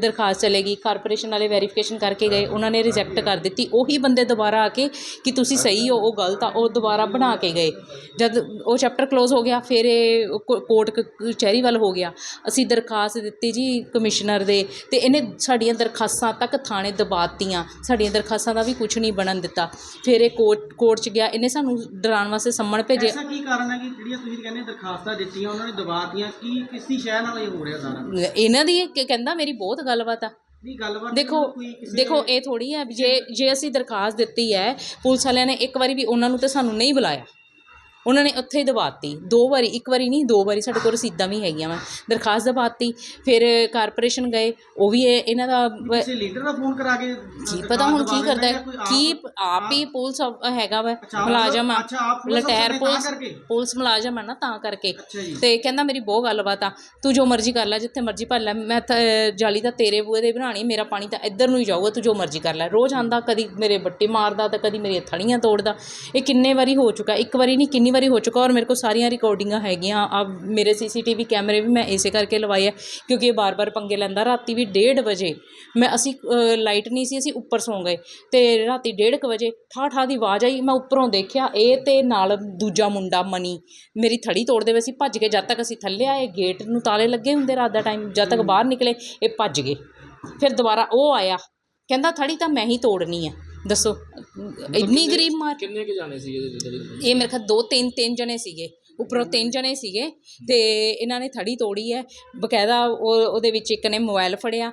ਦਰਖਾਸਤ ਚਲੇਗੀ ਕਾਰਪੋਰੇਸ਼ਨ ਵਾਲੇ ਵੈਰੀਫਿਕੇਸ਼ਨ ਕਰਕੇ ਗਏ, ਉਹਨਾਂ ਨੇ ਰਿਜੈਕਟ ਕਰ ਦਿੱਤੀ, ਉਹੀ ਬੰਦੇ ਦੁਬਾਰਾ ਆ ਕੇ ਕਿ ਤੁਸੀਂ ਸਹੀ ਹੋ, ਉਹ ਗਲਤ ਆ, ਉਹ ਦੁਬਾਰਾ ਬਣਾ ਕੇ ਗਏ। ਜਦ ਉਹ ਚੈਪਟਰ ਕਲੋਜ਼ ਹੋ ਗਿਆ, ਫਿਰ ਇਹ ਕੋਰਟ ਕ- ਕਚਹਿਰੀ ਵੱਲ ਹੋ ਗਿਆ। ਅਸੀਂ ਦਰਖਾਸਤ ਦਿੱਤੀ ਜੀ ਕਮਿਸ਼ਨਰ ਦੇ, ਤੇ ਇਹਨੇ ਸਾਡੀਆਂ ਦਰਖਾਸਤਾਂ ਤੱਕ ਥਾਣੇ ਦਬਾਤੀਆਂ। ਸਾਡੀਆਂ ਦਰਖਾਸਤਾਂ ਦਾ ਵੀ ਕੁਝ ਨਹੀਂ ਬਣਨ ਦਿੱਤਾ। ਫਿਰ ਇਹ ਕੋਰਟ ਕੋਰਟ 'ਚ ਗਿਆ, ਇਹਨੇ ਸਾਨੂੰ ਡਰਾਉਣ ਵਾਸਤੇ ਸੰਮਣ ਭੇਜਿਆ ਐਸਾ ਕੀ ਕਾਰਨ ਹੈ ਕਿ ਜਿਹੜੀਆਂ ਤੁਸੀਂ ਕਹਿੰਦੇ ਦਰਖਾਸਤਾਂ ਦਿੱਤੀਆਂ, ਉਹਨਾਂ ਨੇ ਦਬਾਤੀਆਂ, ਕੀ ਕਿਸ ਸ਼ਹਿ ਨਾਲ ਇਹ ਹੋ ਰਿਹਾ ਸਾਰਾ? ਇਹਨਾਂ ਦੀ ਇਹ ਕਹਿੰਦਾ ਮੇਰੀ ਬਹੁਤ ਗੱਲਬਾਤ ਆ। ਨਹੀਂ ਗੱਲਬਾਤ ਦੇਖੋ ਦੇਖੋ ਇਹ ਥੋੜੀ ਹੈ ਜੇ ਜੇ ਅਸੀਂ ਦਰਖਾਸਤ ਦਿੱਤੀ ਹੈ ਪੁਲਿਸ ਵਾਲਿਆਂ ਨੇ ਇੱਕ ਵਾਰੀ ਵੀ ਉਹਨਾਂ ਨੂੰ ਤੇ ਸਾਨੂੰ ਨਹੀਂ ਬੁਲਾਇਆ। ਉਹਨਾਂ ਨੇ ਉੱਥੇ ਹੀ ਦਬਾਤੀ। ਦੋ ਵਾਰੀ ਇੱਕ ਵਾਰੀ ਨਹੀਂ ਦੋ ਵਾਰੀ ਸਾਡੇ ਕੋਲ ਰਸੀਦਾਂ ਵੀ ਹੈਗੀਆਂ ਵਾ। ਦਰਖਾਸਤ ਦਬਾਤੀ ਫਿਰ ਕਾਰਪੋਰੇਸ਼ਨ ਗਏ ਉਹ ਵੀ ਇਹ- ਇਹਨਾਂ ਦਾ ਲੀਡਰ ਦਾ ਫੋਨ ਕਰਾ ਕੇ ਕੀ ਪਤਾ ਹੁਣ ਕੀ ਕਰਦਾ ਹੈ? ਕੀ ਆਪ ਹੀ ਪੁਲਿਸ ਅਫ- ਹੈਗਾ ਵਾ ਅੱਛਾ, ਮੁਲਾਜ਼ਮ ਆ। ਅੱਛਾ, ਆਪ ਪੁਲਿਸ ਲਟੈਰ ਨੇ ਤਾਂ ਪੁਲਿਸ ਕਰਕੇ? ਪੁਲਿਸ ਮੁਲਾਜ਼ਮ ਆ ਨਾ ਤਾਂ ਕਰਕੇ। ਅੱਛਾ ਜੀ। ਤੇ ਕਹਿੰਦਾ ਮੇਰੀ ਬਹੁਤ ਗੱਲਬਾਤ ਆ ਤੂੰ ਜੋ ਮਰਜ਼ੀ ਕਰ ਲੈ ਜਿੱਥੇ ਮਰਜ਼ੀ ਭਰ ਲੈ ਮੈਂ ਤਾਂ, ਅਹ, ਜਾਲੀ ਦਾ ਤੇਰੇ ਬੂਹੇ ਦੇ ਬਣਾਣੀ ਮੇਰਾ ਪਾਣੀ ਤਾਂ ਇੱਧਰ ਨੂੰ ਹੀ ਜਾਊਗਾ ਤੂੰ ਜੋ ਮਰਜ਼ੀ ਕਰ ਲੈ। ਰੋਜ਼ ਆਂਦਾ ਕਦੀ ਮੇਰੇ ਬੱਟੇ ਮਾਰਦਾ ਤਾਂ ਕਦੀ ਮੇਰੀਆਂ ਥੜੀਆਂ ਤੋੜਦਾ। ਇਹ ਕਿੰਨੇ ਵਾਰੀ ਹੋ ਚੁੱਕਾ ਇੱਕ ਵਾਰੀ ਨਹੀਂ ਕਿੰਨੀ ਵਾਰੀ ਹੋ ਚੁੱਕਾ ਔਰ ਮੇਰੇ ਕੋਲ ਸਾਰੀਆਂ ਰਿਕਾਰਡਿੰਗਾਂ ਹੈਗੀਆਂ। ਆ ਮੇਰੇ ਸੀਸੀਟੀਵੀ ਕੈਮਰੇ ਵੀ ਮੈਂ ਇਸੇ ਕਰਕੇ ਲਵਾਏ ਆ ਕਿਉਂਕਿ ਇਹ ਬਾਰ-ਬਾਰ ਪੰਗੇ ਲੈਂਦਾ। ਰਾਤੀ ਵੀ 1:30 ਵਜੇ ਮੈਂ ਅਸੀਂ ਲਾਈਟ ਨਹੀਂ ਸੀ ਅਸੀਂ ਉੱਪਰ ਸੌਂ ਗਏ ਤੇ ਰਾਤੀ 1:30 ਵਜੇ ਠਾ ਠਾ ਦੀ ਆਵਾਜ਼ ਆਈ। ਮੈਂ ਉੱਪਰੋਂ ਦੇਖਿਆ ਇਹ ਤੇ ਨਾਲ ਦੂਜਾ ਮੁੰਡਾ ਮਨੀ ਮੇਰੀ ਥੜੀ ਤੋੜਦੇ ਵੇ ਸੀ ਭੱਜ ਕੇ ਜਦ ਤੱਕ ਅਸੀਂ ਥੱਲੇ ਆਏ ਗੇਟ ਨੂੰ ਤਾਲੇ ਲੱਗੇ ਹੁੰਦੇ ਰਾਤ ਦਾ ਟਾਈਮ ਜਦ ਤੱਕ ਬਾਹਰ ਨਿਕਲੇ ਇਹ ਭੱਜ ਗਏ। ਫਿਰ ਦੁਬਾਰਾ ਉਹ ਆਇਆ ਕਹਿੰਦਾ ਥੜੀ ਤਾਂ ਮੈਂ ਹੀ ਤੋੜਨੀ ਆ। ਦੱਸੋ। ਇੰਨੀ ਗਰੀਬ ਮਾਰ ਕਿੰਨੇ ਕੇ ਜਾਣੇ ਸੀ ਇਹਦੇ ਜਿਹੜੇ ਇਹ ਮੇਰੇ ਖਿਆਲ ਦੋ ਤਿੰਨ ਤਿੰਨ ਜਣੇ ਸੀਗੇ। ਉੱਪਰੋਂ ਤਿੰਨ ਜਣੇ ਸੀਗੇ ਤੇ ਇਹਨਾਂ ਨੇ ਥੜੀ ਤੋੜੀ ਹੈ। ਬਕਾਇਦਾ ਉਹ ਉਹਦੇ ਵਿੱਚ ਇੱਕ ਨੇ ਮੋਬਾਈਲ ਫੜਿਆ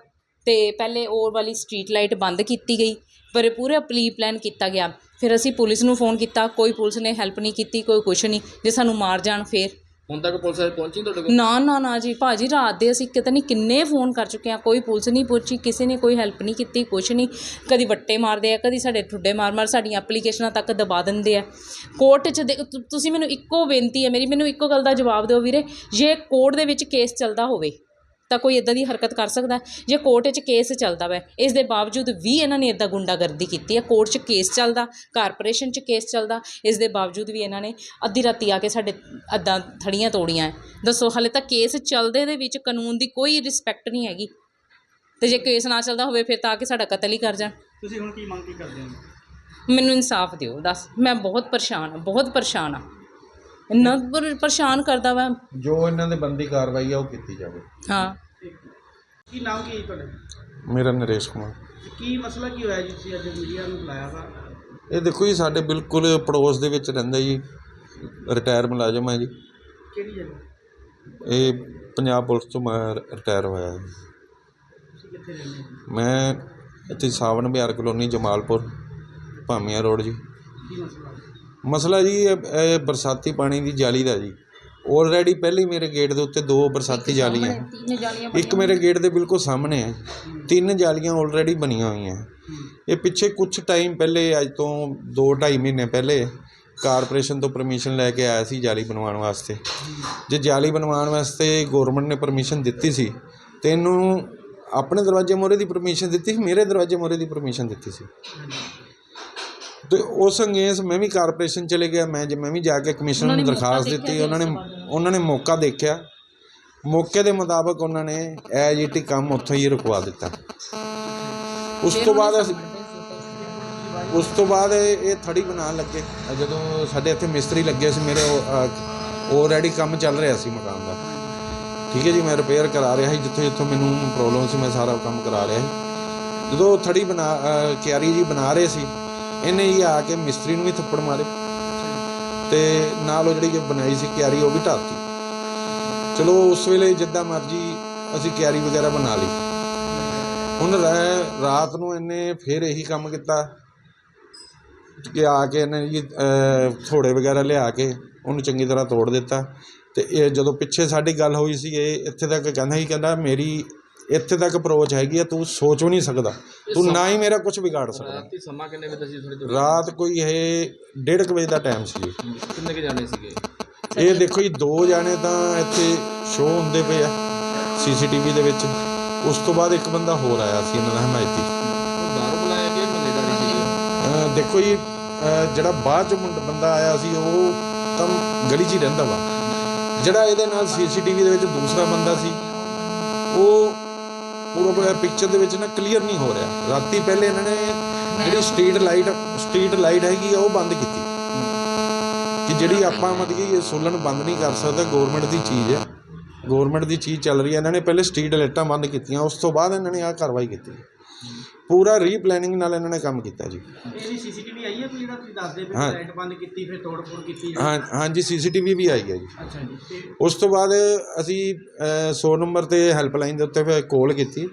ਤੇ ਪਹਿਲੇ ਉਹ ਵਾਲੀ ਸਟਰੀਟ ਲਾਈਟ ਬੰਦ ਕੀਤੀ ਗਈ ਪਰ ਪੂਰਾ ਪਲੀ ਪਲਾਨ ਕੀਤਾ ਗਿਆ। ਫਿਰ ਅਸੀਂ ਪੁਲਿਸ ਨੂੰ ਫੋਨ ਕੀਤਾ ਕੋਈ ਪੁਲਿਸ ਨੇ ਹੈਲਪ ਨਹੀਂ ਕੀਤੀ ਕੋਈ ਕੁਛ ਨਹੀਂ। ਜੇ ਸਾਨੂੰ ਮਾਰ ਜਾਣ ਫਿਰ। ਹੁਣ ਤੱਕ ਪੁਲਿਸ ਵਾਲੇ ਪਹੁੰਚੀ ਤੁਹਾਡੇ ਕੋਲ? ਨਾ ਨਾ ਨਾ ਜੀ, ਭਾਜੀ, ਰਾਤ ਦੇ ਅਸੀਂ ਕਿਤੇ ਨਹੀਂ, ਕਿੰਨੇ ਫੋਨ ਕਰ ਚੁੱਕੇ ਆ ਕੋਈ ਪੁਲਿਸ ਨਹੀਂ ਪਹੁੰਚੀ ਕਿਸੇ ਨੇ ਕੋਈ ਹੈਲਪ ਨਹੀਂ ਕੀਤੀ, ਕੁਛ ਨਹੀਂ। ਕਦੀ ਵੱਟੇ ਮਾਰਦੇ ਆ, ਕਦੀ ਸਾਡੇ ਠੁੱਡੇ ਮਾਰ ਮਾਰ ਸਾਡੀਆਂ ਐਪਲੀਕੇਸ਼ਨਾਂ ਤੱਕ ਦਬਾ ਦਿੰਦੇ ਆ। ਕੋਰਟ 'ਚ ਦੇ- ਤੁ- ਤੁਸੀਂ ਮੈਨੂੰ ਇੱਕੋ ਬੇਨਤੀ ਹੈ, ਮੇਰੀ, ਮੈਨੂੰ ਇੱਕੋ ਗੱਲ ਦਾ ਜਵਾਬ ਦਿਓ ਵੀਰੇ, ਜੇ ਕੋਰਟ ਦੇ ਵਿੱਚ ਕੇਸ ਚੱਲਦਾ ਹੋਵੇ ਤਾਂ ਕੋਈ ਇਦਾਂ ਦੀ ਹਰਕਤ ਕਰ ਸਕਦਾ? ਜੇ ਕੋਰਟ 'ਚ ਕੇਸ ਚੱਲਦਾ ਵੈ ਇਸ ਦੇ ਬਾਵਜੂਦ ਵੀ ਇਹਨਾਂ ਨੇ ਇਦਾਂ ਗੁੰਡਾਗਰਦੀ ਕੀਤੀ ਹੈ ਕੋਰਟ 'ਚ ਕੇਸ ਚੱਲਦਾ ਕਾਰਪੋਰੇਸ਼ਨ 'ਚ ਕੇਸ ਚੱਲਦਾ ਇਸ ਦੇ ਬਾਵਜੂਦ ਵੀ ਇਹਨਾਂ ਨੇ ਅੱਧੀ ਰਾਤੀ ਆ ਕੇ ਸਾਡੇ ਅੱਦਾਂ ਥੜੀਆਂ ਤੋੜੀਆਂ। ਦੱਸੋ ਹਾਲੇ ਤੱਕ ਕੇਸ ਚੱਲਦੇ ਦੇ ਵਿੱਚ ਕਾਨੂੰਨ ਦੀ ਕੋਈ ਰਿਸਪੈਕਟ ਨਹੀਂ ਹੈਗੀ। ਤੇ ਜੇ ਕੇਸ ਨਾ ਚੱਲਦਾ ਹੋਵੇ ਫਿਰ ਤਾਂ ਆ ਕੇ ਸਾਡਾ ਕਤਲ ਹੀ ਕਰ ਜਾਣ। ਤੁਸੀਂ ਹੁਣ ਕੀ ਮੰਗ ਕੀ ਕਰਦੇ ਹੋ? ਮੈਨੂੰ ਇਨਸਾਫ ਦਿਓ ਦੱਸ। ਮੈਂ ਬਹੁਤ ਪਰੇਸ਼ਾਨ ਹਾਂ ਬਹੁਤ ਪਰੇਸ਼ਾਨ ਹਾਂ। ਇੰਨਾ ਪਰ- ਪਰੇਸ਼ਾਨ ਕਰਦਾ ਵਾ। ਜੋ ਇਹਨਾਂ ਦੇ ਬੰਦੀ ਕਾਰਵਾਈ ਆ ਉਹ ਕੀਤੀ ਜਾਵੇ। ਹਾਂ। ਕੀ ਨਾਮ ਕੀ ਹੈ ਜੀ ਤੁਹਾਡਾ? ਮੇਰਾ ਨਰੇਸ਼ ਕੁਮਾਰ। ਕੀ ਮਸਲਾ ਕੀ ਹੋਇਆ ਜੀ? ਤੁਸੀਂ ਅੱਜ ਮੀਡੀਆ ਨੂੰ ਬੁਲਾਇਆ ਵਾ। ਇਹ ਦੇਖੋ ਜੀ ਸਾਡੇ ਬਿਲਕੁਲ ਪੜੋਸ ਦੇ ਵਿੱਚ ਰਹਿੰਦਾ ਜੀ। ਰਿਟਾਇਰ ਮੁਲਾਜ਼ਮ ਹੈ ਜੀ। ਕਿਹੜੀ ਜਗ੍ਹਾ? ਇਹ ਪੰਜਾਬ ਪੁਲਿਸ ਤੋਂ ਮੈਂ ਰਿਟਾਇਰ ਹੋਇਆ ਹੈ ਤੁਸੀਂ ਕਿੱਥੇ ਰਹਿੰਦੇ ਹੋ? ਮੈਂ ਇੱਥੇ ਸਾਵਣ ਬਿਹਾਰ ਕਲੋਨੀ ਜਮਾਲਪੁਰ ਭਾਮੀਆਂ ਰੋਡ ਜੀ। ਕੀ ਮਸਲਾ? ਮਸਲਾ ਜੀ ਇਹ ਬਰਸਾਤੀ ਪਾਣੀ ਦੀ ਜਾਲੀ ਦਾ ਜੀ। ਆਲਰੇਡੀ ਪਹਿਲੇ ਹੀ ਮੇਰੇ ਗੇਟ ਦੇ ਉੱਤੇ ਦੋ ਬਰਸਾਤੀ ਜਾਲੀਆਂ। ਇੱਕ ਮੇਰੇ ਗੇਟ ਦੇ ਬਿਲਕੁਲ ਸਾਹਮਣੇ ਹੈ ਤਿੰਨ ਜਾਲੀਆਂ ਆਲਰੇਡੀ ਬਣੀਆਂ ਹੋਈਆਂ। ਇਹ ਪਿੱਛੇ ਕੁਝ ਟਾਈਮ ਪਹਿਲੇ ਅੱਜ ਤੋਂ 2-2.5 ਮਹੀਨੇ ਪਹਿਲੇ ਕਾਰਪੋਰੇਸ਼ਨ ਤੋਂ ਪਰਮਿਸ਼ਨ ਲੈ ਕੇ ਆਇਆ ਸੀ ਜਾਲੀ ਬਣਵਾਉਣ ਵਾਸਤੇ। ਜੇ ਜਾਲੀ ਬਣਵਾਉਣ ਵਾਸਤੇ ਗਵਰਨਮੈਂਟ ਨੇ ਪਰਮਿਸ਼ਨ ਦਿੱਤੀ ਸੀ ਤੇ ਇਹਨੂੰ ਆਪਣੇ ਦਰਵਾਜ਼ੇ ਮੋਰੇ ਦੀ ਪਰਮਿਸ਼ਨ ਦਿੱਤੀ ਸੀ ਮੇਰੇ ਦਰਵਾਜ਼ੇ ਮੋਰੇ ਦੀ ਪਰਮਿਸ਼ਨ ਦਿੱਤੀ ਸੀ। ਤੇ ਉਸ ਅੰਗੇਸ ਮੈਂ ਵੀ ਕਾਰਪੋਰੇਸ਼ਨ ਚਲੇ ਗਿਆ ਮੈਂ ਜੇ ਮੈਂ ਵੀ ਜਾ ਕੇ ਕਮਿਸ਼ਨਰ ਨੂੰ ਦਰਖਾਸਤ ਦਿੱਤੀ ਉਹਨਾਂ ਨੇ ਉਹਨਾਂ ਨੇ ਮੌਕਾ ਦੇਖਿਆ। ਮੌਕੇ ਦੇ ਮੁਤਾਬਕ ਉਹਨਾਂ ਨੇ ਐਜੀਟੀ ਕੰਮ ਉੱਥੋਂ ਹੀ ਰੁਕਵਾ ਦਿੱਤਾ। ਉਸ ਤੋਂ ਬਾਅਦ ਅਸੀਂ ਉਸ ਤੋਂ ਬਾਅਦ ਇਹ ਥੜੀ ਬਣਾਉਣ ਲੱਗੇ। ਜਦੋਂ ਸਾਡੇ ਇੱਥੇ ਮਿਸਤਰੀ ਲੱਗੇ ਸੀ ਮੇਰੇ ਆਲਰੇਡੀ ਕੰਮ ਚੱਲ ਰਿਹਾ ਸੀ ਮਕਾਨ ਦਾ। ਠੀਕ ਹੈ ਜੀ ਮੈਂ ਰਿਪੇਅਰ ਕਰਾ ਰਿਹਾ ਸੀ ਜਿੱਥੋਂ ਜਿੱਥੋਂ ਮੈਨੂੰ ਪ੍ਰੋਬਲਮ ਸੀ ਮੈਂ ਸਾਰਾ ਕੰਮ ਕਰਾ ਰਿਹਾ ਸੀ। ਜਦੋਂ ਥੜੀ ਬਣਾ ਕਿਆਰੀ ਜੀ ਬਣਾ ਰਹੇ ਸੀ ਇਹਨੇ ਹੀ ਆ ਕੇ ਮਿਸਤਰੀ ਨੂੰ ਵੀ ਥੱਪੜ ਮਾਰੇ। ਤੇ ਨਾਲ ਉਹ ਜਿਹੜੀ ਕਿ ਬਣਾਈ ਸੀ ਕਿਆਰੀ ਉਹ ਵੀ ਢਾਤੀ ਚਲੋ ਉਸ ਵੇਲੇ ਜਿੱਦਾਂ ਮਰਜ਼ੀ ਅਸੀਂ ਕਿਆਰੀ ਵਗੈਰਾ ਬਣਾ ਲਈ। ਹੁਣ ਰਾਤ ਨੂੰ ਇਹਨੇ ਫਿਰ ਇਹੀ ਕੰਮ ਕੀਤਾ। ਕਿ ਆ ਕੇ ਇਹਨੇ ਜੀ ਅਹ, ਥੋੜੇ ਵਗੈਰਾ ਲਿਆ ਕੇ ਉਹਨੂੰ ਚੰਗੀ ਤਰ੍ਹਾਂ ਤੋੜ ਦਿੱਤਾ। ਤੇ ਇਹ ਜਦੋਂ ਪਿੱਛੇ ਸਾਡੀ ਗੱਲ ਹੋਈ ਸੀ ਇਹ ਇੱਥੇ ਤੱਕ ਕਹਿੰਦਾ ਹੀ ਕਹਿੰਦਾ ਮੇਰੀ ਇੱਥੇ ਤੱਕ ਅਪਰੋਚ ਹੈਗੀ ਆ ਤੂੰ ਸੋਚ ਵੀ ਨਹੀਂ ਸਕਦਾ। ਤੂੰ ਨਾ ਹੀ ਮੇਰਾ ਕੁਝ ਵਿਗਾੜ ਸਕਦਾ। ਰਾਤੀ ਸਮਾਂ ਕਿੰਨੇ ਵਜੇ ਸੀ ਥੋੜੀ ਰਾਤ ਕੋਈ ਇਹ 1:30 ਵਜੇ ਦਾ ਟਾਈਮ ਸੀ। ਕਿੰਨੇ ਕੇ ਜਾਣੇ ਸੀਗੇ? ਇਹ ਦੇਖੋ ਜੀ ਦੋ ਜਾਣੇ ਤਾਂ ਇੱਥੇ ਸ਼ੋਅ ਹੁੰਦੇ ਪਏ ਆ ਸੀਸੀਟੀਵੀ ਦੇ ਵਿੱਚ। ਉਸ ਤੋਂ ਬਾਅਦ ਇੱਕ ਬੰਦਾ ਹੋਰ ਆਇਆ ਸੀ ਇਹਨਾਂ ਦਾ ਹਮਾਇਤੀ। ਉਹ ਬਾਹਰੋਂ ਬੁਲਾਇਆ ਮਹੱਲੇਦਾਰੀ ਸੀਗੇ? ਅਹ ਦੇਖੋ ਜੀ ਅਹ ਜਿਹੜਾ ਬਾਅਦ ਚ ਮੁੰਡਾ ਬੰਦਾ ਆਇਆ ਸੀ ਉਹ ਤਾਂ ਗਲੀ 'ਚ ਹੀ ਰਹਿੰਦਾ ਵਾ। ਜਿਹੜਾ ਇਹਦੇ ਨਾਲ ਸੀਸੀਟੀਵੀ ਦੇ ਵਿੱਚ ਦੂਸਰਾ ਬੰਦਾ ਸੀ ਉਹ ਪੂਰਾ ਪਿਕਚਰ ਦੇ ਵਿੱਚ ਨਾ ਕਲੀਅਰ ਨਹੀਂ ਹੋ ਰਿਹਾ। ਰਾਤੀ ਪਹਿਲੇ ਇਹਨਾਂ ਨੇ ਜਿਹੜੀ ਸਟਰੀਟ ਲਾਈਟ ਸਟਰੀਟ ਲਾਈਟ ਹੈਗੀ ਆ, ਉਹ ਬੰਦ ਕੀਤੀ। ਕਿ ਜਿਹੜੀ ਆਪਾਂ ਮਤਲਬ ਕਿ ਇਹ ਸੋਲਨ ਬੰਦ ਨਹੀਂ ਕਰ ਸਕਦਾ ਗਵਰਨਮੈਂਟ ਦੀ ਚੀਜ਼ ਹੈ ਗਵਰਨਮੈਂਟ ਦੀ ਚੀਜ਼ ਚੱਲ ਰਹੀ ਹੈ ਇਹਨਾਂ ਨੇ ਪਹਿਲੇ ਸਟਰੀਟ ਲਾਈਟਾਂ ਬੰਦ ਕੀਤੀਆਂ, ਉਸ ਤੋਂ ਬਾਅਦ ਇਹਨਾਂ ਨੇ ਆਹ ਕਾਰਵਾਈ ਕੀਤੀ। ਪੂਰਾ ਰੀਪਲੈਨਿੰਗ ਨਾਲ ਇਹਨਾਂ ਨੇ ਕੰਮ ਕੀਤਾ ਜੀ। ਇਹਦੀ ਸੀਸੀਟੀਵੀ ਆਈ ਹੈ ਕੋਈ ਜਿਹੜਾ ਤੁਸੀਂ ਦੱਸਦੇ ਪਏ ਹਾਂ। ਲਾਈਟ ਬੰਦ ਕੀਤੀ ਫਿਰ ਤੋੜ ਫੋੜ ਕੀਤੀ ਹਾਂ ਹਾਂਜੀ ਸੀਸੀਟੀਵੀ ਵੀ ਆਈ ਹੈ ਜੀ। ਅੱਛਾ ਜੀ ਤੇ ਉਸ ਤੋਂ ਬਾਅਦ ਅਸੀਂ ਅ, 100 ਨੰਬਰ ਤੇ ਹੈਲਪਲਾਈਨ ਦੇ ਉੱਤੇ ਫਿਰ ਕਾਲ ਕੀਤੀ।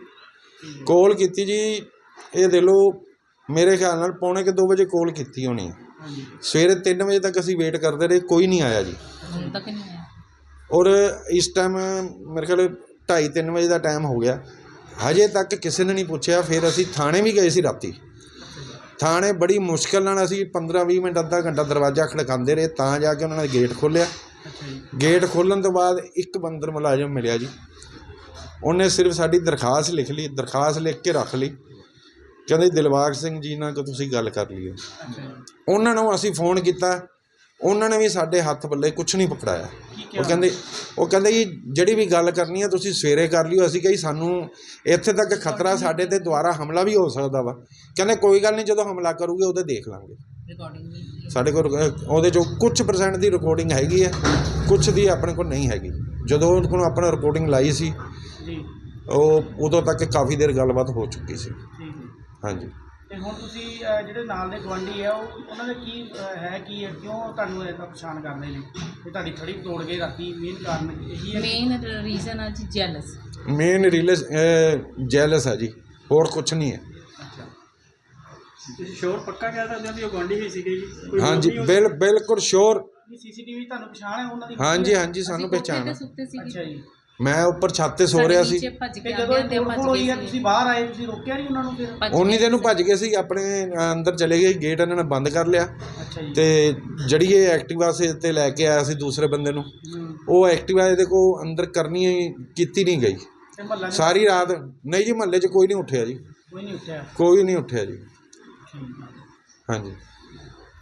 ਕਾਲ ਕੀਤੀ ਜੀ ਇਹ ਦੇ ਲਓ ਮੇਰੇ ਖਿਆਲ ਨਾਲ ਪੌਣੇ ਕਿ 2 ਵਜੇ ਕਾਲ ਕੀਤੀ ਹੋਣੀ ਹੈ। ਹਾਂਜੀ। ਸਵੇਰੇ 3 ਵਜੇ ਤੱਕ ਅਸੀਂ ਵੇਟ ਕਰਦੇ ਰਹੇ ਕੋਈ ਨਹੀਂ ਆਇਆ ਜੀ। ਹੁਣ ਤੱਕ ਨਹੀਂ ਆਇਆ। ਔਰ ਇਸ ਟਾਈਮ ਮੇਰੇ ਖਿਆਲ 2:30 3 ਵਜੇ ਦਾ ਟਾਈਮ ਹੋ ਗਿਆ। ਹਜੇ ਤੱਕ ਕਿਸੇ ਨੇ ਨਹੀਂ ਪੁੱਛਿਆ ਫਿਰ ਅਸੀਂ ਥਾਣੇ ਵੀ ਗਏ ਸੀ ਰਾਤੀ। ਥਾਣੇ ਬੜੀ ਮੁਸ਼ਕਲ ਨਾਲ ਅਸੀਂ 15-20 ਮਿੰਟ ਅੱਧਾ ਘੰਟਾ ਦਰਵਾਜ਼ਾ ਖੜਕਾਉਂਦੇ ਰਹੇ ਤਾਂ ਜਾ ਕੇ ਉਹਨਾਂ ਨੇ ਗੇਟ ਖੋਲ੍ਹਿਆ। ਗੇਟ ਖੋਲ੍ਹਣ ਤੋਂ ਬਾਅਦ ਇੱਕ ਬੰਦਰ ਮੁਲਾਜ਼ਮ ਮਿਲਿਆ ਜੀ। ਉਹਨੇ ਸਿਰਫ ਸਾਡੀ ਦਰਖਾਸਤ ਲਿਖ ਲਈ ਦਰਖਾਸਤ ਲਿਖ ਕੇ ਰੱਖ ਲਈ। ਕਹਿੰਦੇ ਦਿਲਬਾਗ ਸਿੰਘ ਜੀ ਨਾਲ ਕਿ ਤੁਸੀਂ ਗੱਲ ਕਰ ਲਈਓ ਉਹਨਾਂ ਨੂੰ ਅਸੀਂ ਫੋਨ ਕੀਤਾ। ਉਹਨਾਂ ਨੇ ਵੀ ਸਾਡੇ ਹੱਥ ਪੱਲੇ ਕੁਝ ਨਹੀਂ ਪਕੜਾਇਆ। ਉਹ ਕਿਹਾ? ਕਹਿੰਦੇ ਉਹ ਕਹਿੰਦੇ ਜੀ ਜਿਹੜੀ ਵੀ ਗੱਲ ਕਰਨੀ ਹੈ ਤੁਸੀਂ ਸਵੇਰੇ ਕਰ ਲਿਓ। ਅਸੀਂ ਕਹੀ ਸਾਨੂੰ ਇੱਥੇ ਤੱਕ ਖਤਰਾ ਸਾਡੇ ਤੇ ਦੁਬਾਰਾ ਹਮਲਾ ਵੀ ਹੋ ਸਕਦਾ ਵਾ। ਕਹਿੰਦੇ ਕੋਈ ਗੱਲ ਨਹੀਂ ਜਦੋਂ ਹਮਲਾ ਕਰੂਗੇ ਉਹਦੇ ਦੇਖ ਲਾਂਗੇ। ਸਾਡੇ ਕੋਲ ਉਹਦੇ ਚੋਂ ਕੁਝ ਪਰਸੈਂਟ ਦੀ ਰਿਕਾਰਡਿੰਗ ਹੈਗੀ ਹੈ ਕੁਝ ਦੀ ਆਪਣੇ ਕੋਲ ਨਹੀਂ ਹੈਗੀ। ਜਦੋਂ ਉਹਨਾਂ ਕੋਲ ਆਪਣਾ ਰਿਕਾਰਡਿੰਗ ਲਾਈ ਸੀ ਜੀ। ਉਹ ਉਦੋਂ ਤੱਕ ਕਾਫੀ ਦੇਰ ਗੱਲਬਾਤ ਹੋ ਚੁੱਕੀ ਸੀ। ਹਾਂਜੀ। ਤੇ ਹੁਣ ਤੁਸੀਂ ਅਹ, ਜਿਹੜੇ ਨਾਲ ਦੇ ਗਵਾਂਢੀ ਆ ਉਹ ਉਹਨਾਂ ਦਾ ਕੀ ਅਹ, ਹੈ ਕੀ ਹੈ ਕਿਉਂ ਤੁਹਾਨੂੰ ਇੰਨਾ ਪਛਾਣ ਕਰਦੇ ਨੇ? ਤੇ ਤੁਹਾਡੀ ਖੜੀ ਤੋੜ ਗਏ ਰਾਤੀ ਮੇਨ ਕਾਰਨ ਇਹੀ ਹੈ? ਮੇਨ ਰੀਜ਼ਨ ਆ ਜੀ ਜੈਲਸ ਮੇਨ ਰੀਲਸ ਜੈਲਸ ਹੈ ਜੀ। ਹੋਰ ਕੁਝ ਨਹੀਂ ਹੈ। ਅੱਛਾ। ਤੁਸੀਂ ਸ਼ੋਰ ਪੱਕਾ ਕਹਿ ਸਕਦੇ ਹੋ ਵੀ ਉਹ ਗੁਆਂਢੀ ਹੀ ਸੀਗੇ ਜੀ? ਕੋਈ ਹਾਂਜੀ ਬਿਲ ਬਿਲਕੁਲ ਸ਼ੋਰ। ਇਹ ਸੀਸੀਟੀਵੀ ਤੁਹਾਨੂੰ ਪਛਾਣ ਹੈ? ਉਹਨਾਂ ਦੀ ਹਾਂਜੀ ਹਾਂਜੀ ਸਾਨੂੰ ਪਹਿਚਾਣ। ਸੁੱਤੇ ਸੀਗੇ। ਅੱਛਾ ਜੀ। ਮੈਂ ਉੱਪਰ ਛੱਤ ਤੇ ਸੋ ਰਿਹਾ ਸੀ। ਨੀਚੇ ਭੱਜ ਤੇ ਕੇ ਜਦੋਂ ਆਉਂਦੇ ਇਹ ਗਏ ਤੁਸੀਂ ਬਾਹਰ ਆਏ ਤੁਸੀਂ ਰੋਕਿਆ ਨਹੀਂ ਉਹਨਾਂ ਨੂੰ ਫਿਰ? ਭੱਜ ਉਨੀ ਨੂੰ। ਭੱਜ ਗਏ ਸੀ ਆਪਣੇ ਅੰਦਰ ਚਲੇ ਗਏ ਗੇਟ ਇਹਨਾਂ ਨੇ ਬੰਦ ਕਰ ਲਿਆ। ਅੱਛਾ ਜੀ। ਤੇ ਜਿਹੜੀ ਇਹ ਐਕਟਿਵਾ ਸੇ ਤੇ ਲੈ ਕੇ ਆਇਆ ਸੀ ਦੂਸਰੇ ਬੰਦੇ ਨੂੰ। ਹੂੰ। ਉਹ ਐਕਟਿਵਾ ਇਹਦੇ ਕੋ ਅੰਦਰ ਕਰਨੀ ਹੀ ਕੀਤੀ ਨਹੀਂ ਗਈ। ਤੇ ਮਹੱਲਾ ਨੇ ਸਾਰੀ ਰਾਤ ਨਹੀਂ ਜੀ ਮਹੱਲੇ 'ਚ ਕੋਈ ਨਹੀਂ ਉੱਠਿਆ ਜੀ। ਕੋਈ ਨਹੀਂ ਉੱਠਿਆ। ਕੋਈ ਨਹੀਂ ਉੱਠਿਆ ਜੀ। ਠੀਕ ਹਾਂਜੀ।